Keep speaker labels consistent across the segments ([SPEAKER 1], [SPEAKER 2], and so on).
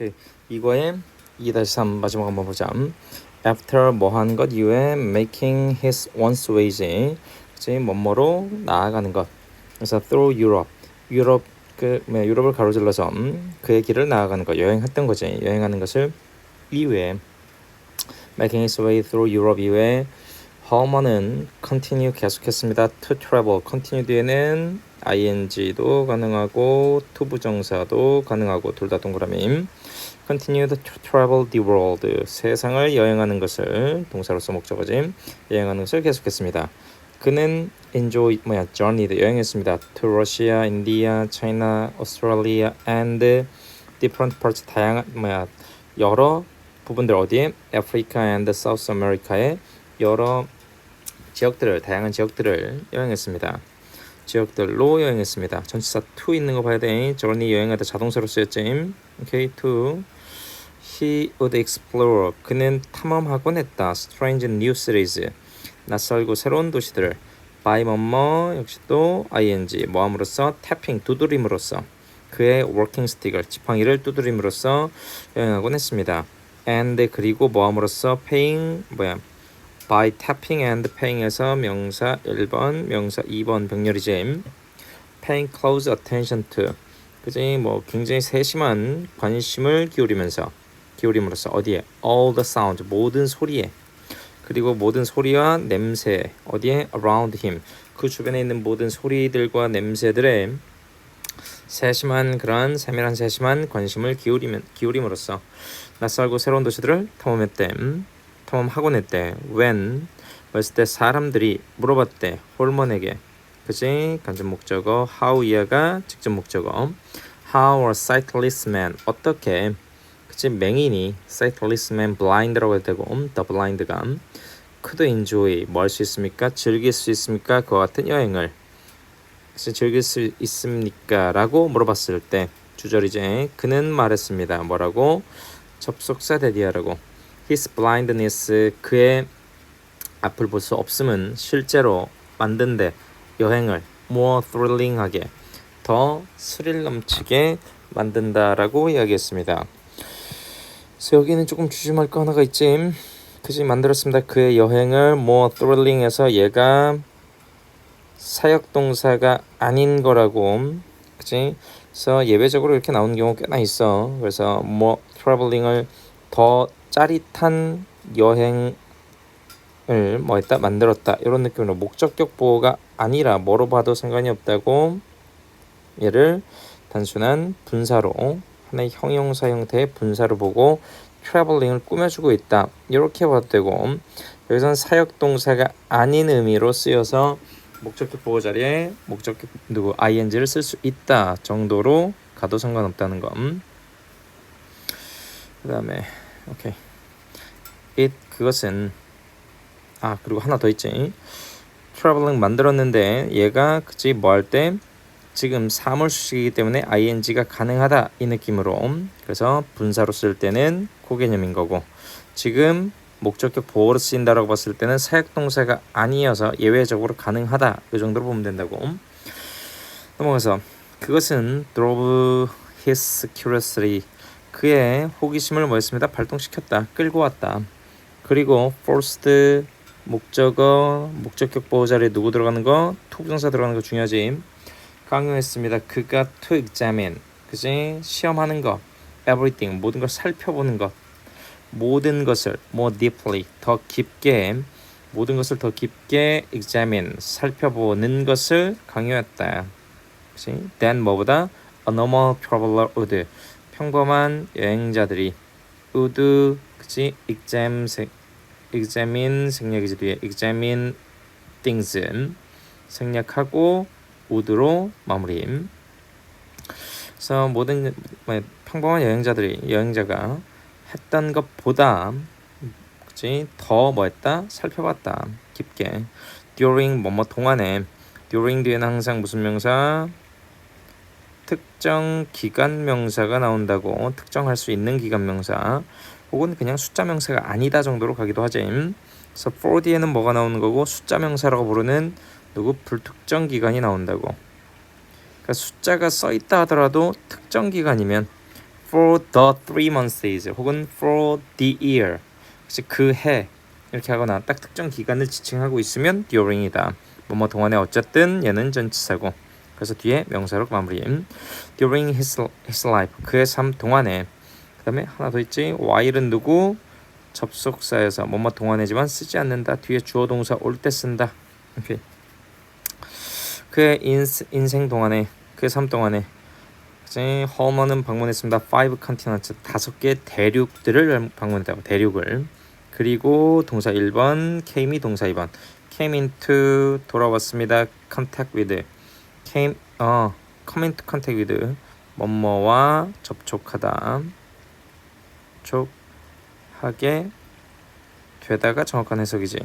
[SPEAKER 1] 오케이 이거에 2-3 마지막 한번 보자. After 뭐한 것 이후에 making his one's ways 그치 뭐뭐로 나아가는 것. 그래서 through Europe 유럽 그 뭐, 유럽을 가로질러서 음, 그의 길을 나아가는 것 여행했던 거지 여행하는 것을 이후에 making his way through Europe 이후에 허머는 continue 계속했습니다. to travel continue 뒤에는 ing도 가능하고 to 부정사도 가능하고 둘 다 동그라미 continued to travel the world 세상을 여행하는 것을 동사로서 목적어지 여행하는 것을 계속했습니다. 그는 enjoy 뭐야 journeyed 여행했습니다. to Russia, India, China, Australia and different parts 다양한 뭐야 여러 부분들 어디에 Africa and South America의 여러 지역들을 다양한 지역들을 여행했습니다. 지역들로 여행했습니다. 전치사 to 있는 거 봐야 돼. journey 여행하다 자동사로 쓰였지. 오케이 he would explore 그는 탐험하곤 했다. strange new cities 낯설고 새로운 도시들을 by 뭐뭐 역시 또 ing 뭐함으로써 tapping 두드림으로써 그의 working stick을 지팡이를 두드림으로써 여행하곤 했습니다. and 그리고 뭐함으로써 paying 뭐야 by tapping and paying에서 명사 1번, 명사 2번 병렬이지. paying close attention to. 그지 뭐 굉장히 세심한 관심을 기울이면서 기울임으로써 어디에 all the sound 모든 소리에 그리고 모든 소리와 냄새 어디에 around him 그 주변에 있는 모든 소리들과 냄새들에 세심한 그러한 세밀한 세심한 관심을 기울이면 기울임으로써 낯설고 새로운 도시들을 탐험했대. 음? 탐험하곤 했대. when 했을 때 사람들이 물어봤대. 홀먼에게. 그지? 간접 목적어 how 이하가 직접 목적어 how a sightless man 어떻게 그치 맹인이 man blind라고 해도 되고 음, the blind가 could enjoy 뭐 할 수 있습니까? 즐길 수 있습니까? 그와 같은 여행을 그치 즐길 수 있습니까? 라고 물어봤을 때 주절이제 그는 말했습니다. 뭐라고? 접속사 대디하라고 his blindness 그의 앞을 볼 수 없음은 실제로 만든 데 여행을 more thrilling하게 더 스릴 넘치게 만든다라고 이야기했습니다. 그래서 여기는 조금 주춤할 거 하나가 있지. 그지 만들었습니다. 그의 여행을 more thrilling해서 얘가 사역 동사가 아닌 거라고 그지? 그래서 예외적으로 이렇게 나오는 경우 꽤나 있어. 그래서 more traveling을 더 짜릿한 여행을 뭐 했다 만들었다 이런 느낌으로 목적격 보호가 아니라 뭐로 봐도 상관이 없다고 얘를 단순한 분사로 하나의 형용사 형태의 분사로 보고 트래블링을 꾸며주고 있다 이렇게 봐도 되고 여기서는 사역 동사가 아닌 의미로 쓰여서 목적격 보호 자리에 목적격 누구 ing를 쓸 수 있다 정도로 가도 상관없다는 점. 그다음에 오케이. it 그것은 아 그리고 하나 더 있지. 트래블링 만들었는데 얘가 그치 뭐할 때 지금 사물수식이기 때문에 ing가 가능하다 이 느낌으로 그래서 분사로 쓸 때는 그 개념인 거고 지금 목적격 보호로 쓰인다라고 봤을 때는 사역동사가 아니어서 예외적으로 가능하다 이 정도로 보면 된다고 넘어가서 그것은 drove his curiosity 그의 호기심을 뭐했습니다? 발동시켰다 끌고 왔다. 그리고 forced 목적어 목적격 보호 자리에 누구 들어가는 거? 투부정사 들어가는 거 중요하지. 강요했습니다. 그가 to examine. 그지? 시험하는 거 everything 모든 걸 살펴보는 것. 모든 것을 more deeply 더 깊게 모든 것을 더 깊게 examine 살펴보는 것을 강요했다. 그치? than 뭐보다? a normal traveler would 평범한 여행자들이 would 그치? exam examine 생략이지 뒤에 examine things 생략하고 would로 마무리. 그래서 모든 뭐, 평범한 여행자들이 여행자가 했던 것보다 그치? 더 뭐했다? 살펴봤다. 깊게. During 뭐뭐 동안에. During 뒤에는 항상 무슨 명사 특정 기간 명사가 나온다고 특정할 수 있는 기간 명사 혹은 그냥 숫자 명사가 아니다 정도로 가기도 하지 그래서 for 뒤에는 뭐가 나오는 거고 숫자 명사라고 부르는 누구 불특정 기간이 나온다고. 그러니까 숫자가 써 있다 하더라도 특정 기간이면 for the three months 혹은 for the year. 그해 이렇게 하거나 딱 특정 기간을 지칭하고 있으면 during이다. 뭐뭐 동안에 어쨌든 얘는 전치사고 그래서 뒤에 명사로 마무리. during his, his life. 그의 삶 동안에. 그 다음에 하나 더 있지. while은 누구? 접속사에서. 뭐뭐 동안이지만 쓰지 않는다. 뒤에 주어 동사 올 때 쓴다. 오케이. 그의 인, 인생 동안에 그의 삶 동안에. 그치 허먼은 방문했습니다. five continents. 다섯 개 대륙들을 방문했다고. 대륙을. 그리고 동사 1번 came이 동사 2번. came into 돌아왔습니다. contact with came 어 into contact with 뭐뭐와 접촉하다 접촉하게 되다가 정확한 해석이지.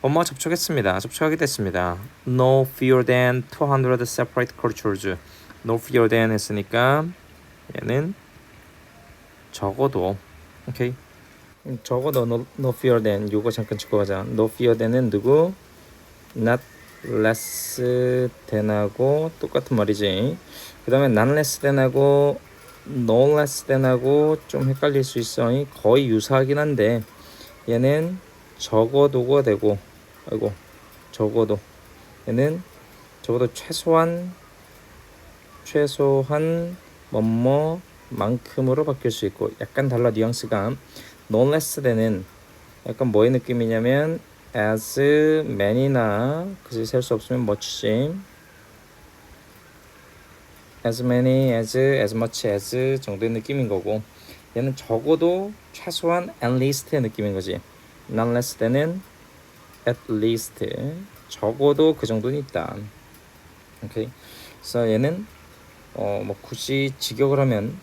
[SPEAKER 1] 뭐뭐 접촉했습니다. 접촉하게 됐습니다. No fewer than 200 separate cultures. No fewer than 했으니까 얘는 적어도 오케이. 적어도 no, no fewer than 요거 잠깐 짚고 가자. No fewer than은 누구? Not less than하고 똑같은 말이지. 그 다음에 not less than하고 no less than하고 좀 헷갈릴 수 있어. 거의 유사하긴 한데 얘는 적어도가 되고 아이고 적어도 얘는 적어도 최소한 최소한 뭐뭐만큼으로 바뀔 수 있고 약간 달라 뉘앙스가 no less than은 약간 뭐의 느낌이냐면 as many나 그지 셀 수 없으면 much지 as many as as much as 정도의 느낌인 거고 얘는 적어도 최소한 at least의 느낌인 거지. not less than은 at least 적어도 그 정도는 있다. 오케이. 그래서 얘는 어 뭐 굳이 직역을 하면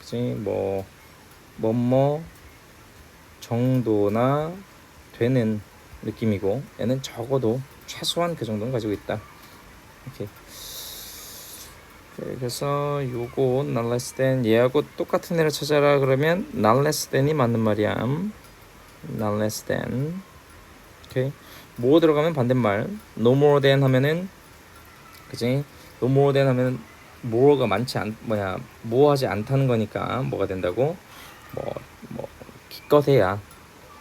[SPEAKER 1] 그지 뭐 뭐뭐 정도나 되는 느낌이고 얘는 적어도 최소한 그 정도는 가지고 있다. 오케이. 네, 그래서 요거 not less than 얘하고 똑같은 애를 찾아라 그러면 not less than이 맞는 말이야. not less than. 오케이. 뭐 들어가면 반대말. no more than 하면은 그지? no more than 하면 more가 많지 않 뭐야 뭐 하지 않다는 거니까 뭐가 된다고? 뭐뭐 기껏해야.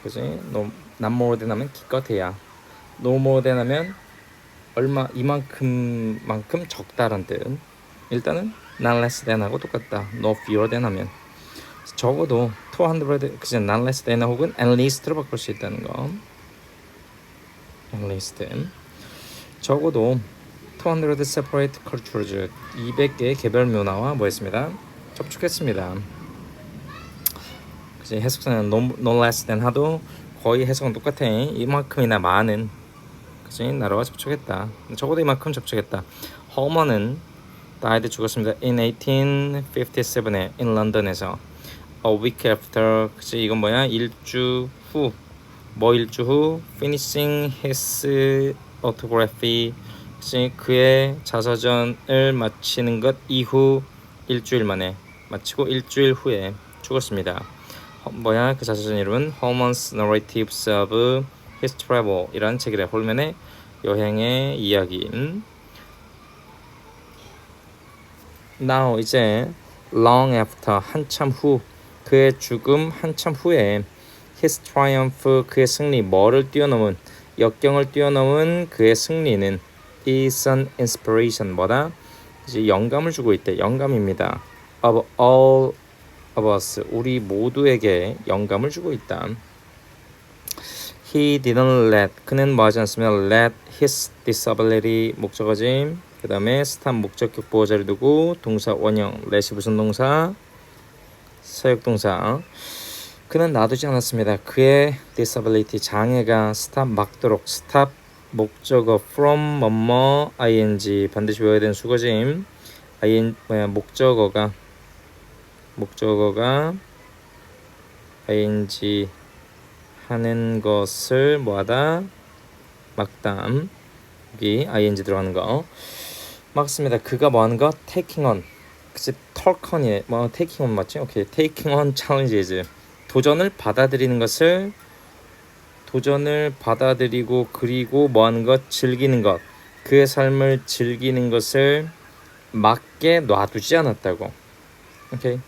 [SPEAKER 1] 그지? no not more than 하면 기껏 해야 no more than 하면 얼마 이만큼 만큼 적다란 뜻 일단은 not less than하고 똑같다. no fewer than 하면 적어도 200 그냥 not less than 혹은 at least로 바꿀 수 있다는 거. at least 적어도 200 separate cultures 200개의 개별 문화와 뭐했습니다. 접촉했습니다. 그치 해석사는 no, no less than 하도 거의 해석은 똑같아. 이만큼이나 많은 그치 나라와 접촉했다. 적어도 이만큼 접촉했다. 허머는 died 죽었습니다. In 1857에 in 런던에서 a week after 그치 이건 뭐야 일주 후 뭐 일주 후 finishing his autography 그치 그의 자서전을 마치는 것 이후 일주일 만에 마치고 일주일 후에 죽었습니다. 어, 뭐야? 그 자서전 이름은 Holman's Narratives of His Travel 이라는 책이래 홀맨의 여행의 이야기 음? now 이제 long after 한참 후 그의 죽음 한참 후에 his triumph 그의 승리 뭐를 뛰어넘은 역경을 뛰어넘은 그의 승리는 is an inspiration 뭐다? 이제 영감을 주고 있대. 영감입니다. Of all us 우리 모두에게 영감을 주고 있다. He didn't let 그는 뭐 하지 않으면 let his disability 목적어지 그 다음에 스탑 목적격 보호자를 두고 동사 원형 let이 무슨 동사? 사역 동사. 그는 놔두지 않았습니다. 그의 disability 장애가 스탑 막도록 스탑 목적어 from 뭐뭐 ing 반드시 외워야 되는 수거짐 ing 목적어가 목적어가 ing 하는 것을 뭐하다 막담 여기 ing 들어가는 거 맞습니다. 그가 뭐 하는 거? taking on. 그치 talk on이네. 뭐 taking on 맞지? 오케이. taking on challenges. 도전을 받아들이는 것을 도전을 받아들이고 그리고 뭐 하는 것? 즐기는 것. 그의 삶을 즐기는 것을 맞게 놔두지 않았다고. 오케이.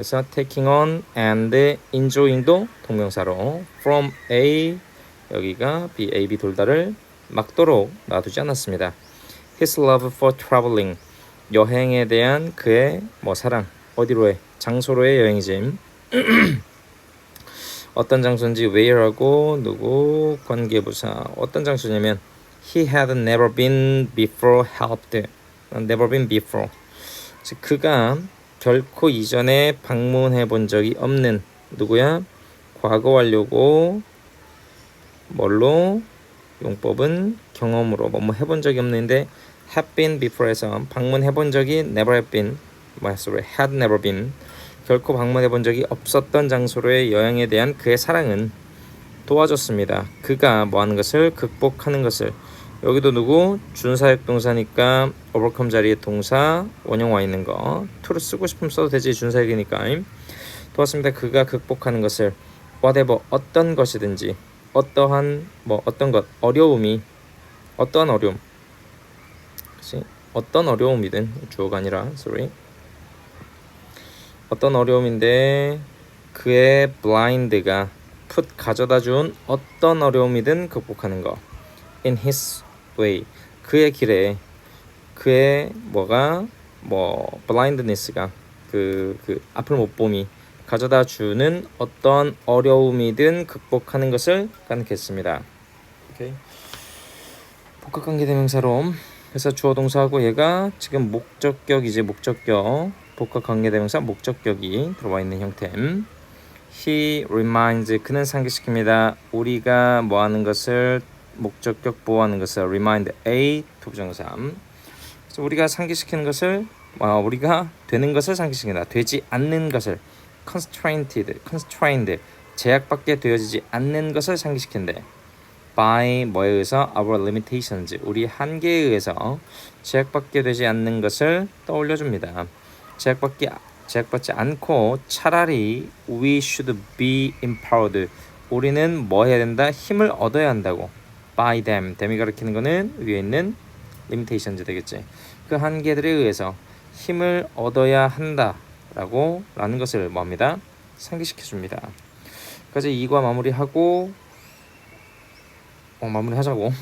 [SPEAKER 1] 그래서 taking on and enjoying도 동명사로 from A 여기가 B, A, B 돌다를 막도록 놔두지 않았습니다. His love for traveling 여행에 대한 그의 뭐 사랑 어디로의 장소로의 여행이지 어떤 장소인지 where하고 누구 관계부사 어떤 장소냐면 he had never been before helped never been before 즉 그가 결코 이전에 방문해 본 적이 없는 누구야? 과거 완료고 뭘로? 용법은 경험으로. 뭐뭐 해본 적이 없는데 have been before에서 방문해 본 적이 never have been. sorry had never been. 결코 방문해 본 적이 없었던 장소로의 여행에 대한 그의 사랑은 도와줬습니다. 그가 뭐 하는 것을? 극복하는 것을 여기도 누구? 준사역 동사니까 overcome 자리에 동사 원형 와 있는 거. to를 쓰고 싶으면 써도 되지 준사역이니까. 도왔습니다. 그가 극복하는 것을. whatever 어떤 것이든지. 어떠한 뭐 어떤 것. 어려움이 어떠한 어려움. 그치? 어떤 어려움이든 주어가 아니라 sorry. 어떤 어려움인데 그의 blind가 put 가져다 준 어떤 어려움이든 극복하는 거. in his way 그의 길에 그의 뭐가 뭐 blindness가 그, 그 앞을 못 봄이 가져다 주는 어떤 어려움이든 극복하는 것을 가능했습니다. 오케이. 복합관계 대명사로 그래서 주어 동사하고 얘가 지금 목적격이지 목적격 복합관계 대명사 목적격이 들어와 있는 형태. He reminds 그는 상기시킵니다. 우리가 뭐 하는 것을 목적격 보호하는 것을 remind A 투부정사. 그래서 우리가 상기시키는 것을 아, 우리가 되는 것을 상기시킨다. 되지 않는 것을 constrained, constrained 제약받게 되어지지 않는 것을 상기시킨대. by 뭐에 의해서 our limitations 우리 한계에 의해서 제약받게 되지 않는 것을 떠올려 줍니다. 제약받기 제약받지 않고 차라리 we should be empowered 우리는 뭐 해야 된다 힘을 얻어야 한다고 by them them이 가리키는 거는 위에 있는 limitations 되겠지. 그 한계들에 의해서 힘을 얻어야 한다라고 라는 것을 뭐합니다? 상기시켜 줍니다. 까지 2과 마무리하고 어, 마무리하자고